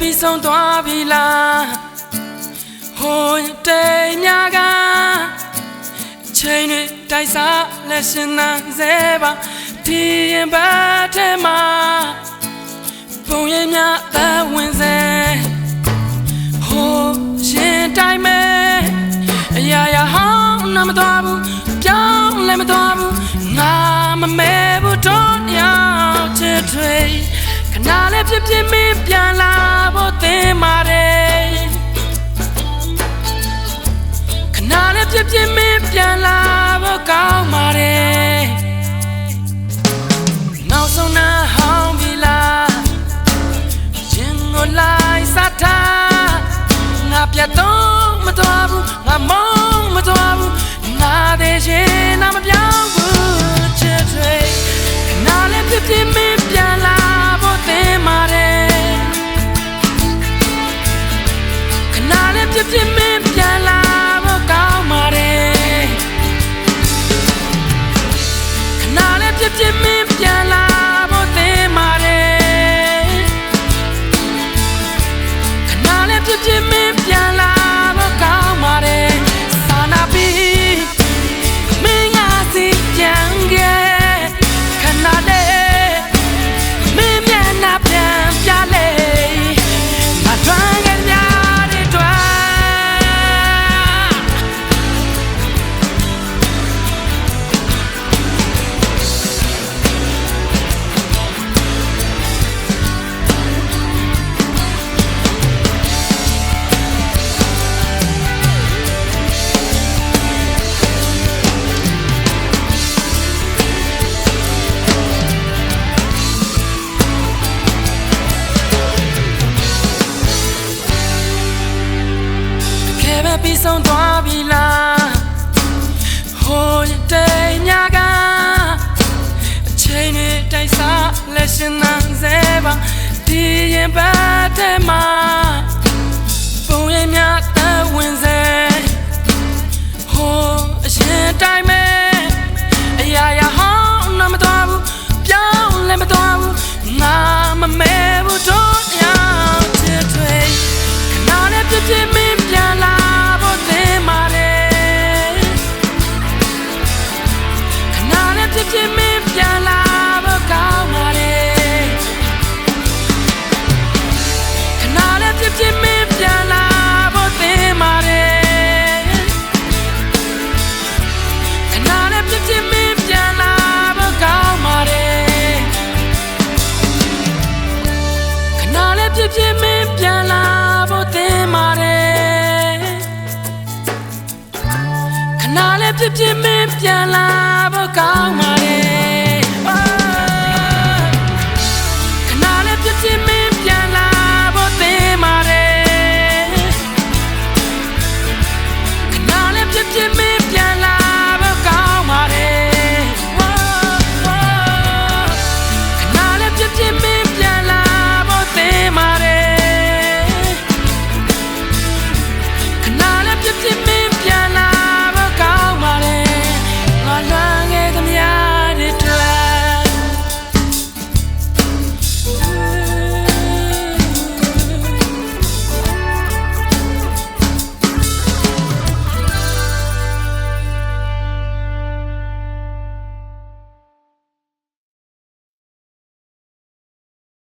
ခဲပဲပြီးဆုံးသွားပြီလားဟိုတိမ်များကချိန်တွေတိုက်စားလက်ရှင်နာစေပါဒီရင်ဘတ်ထဲမှာပုံရိပ်များအသက်ဝင်စေဟိုရှင်တိုင်းမဲ့အရာရာဟောင်းနာမတော်ဘူးပြောင်းလည်းမတော်ဘူးငါမမဲ ခဏလေးဖြစ်ဖြစ်မင်းပြန်လာဖို့သင်ပါတယ်ခဏလေးဖြစ်ဖြစ်မင်းပြန်လာဖို့ကောင်းပါတယ်နောက်ဆုံးနာဟောင်းပြီလားရင်ကိုလိုက်စားထားငါပြတ်တော့မတော်ဘူးငါမုန်းမတော်ဘူးငါတဲ့ရှင်နာမပြောင်းဘူးချစ်တွေခဏလေးဖြစ်ဖြစ်မင်း ပဲပြီးဆုံးသွားပြီလားဟိုရတဲ့ညကအချိန်တွေတိုက်စားလက်ရှင်နန်းစေပါဒီရင်ဘတ်ထဲ ခဏလေးပြပြမင်းပြန်လာဖို့ကောင်း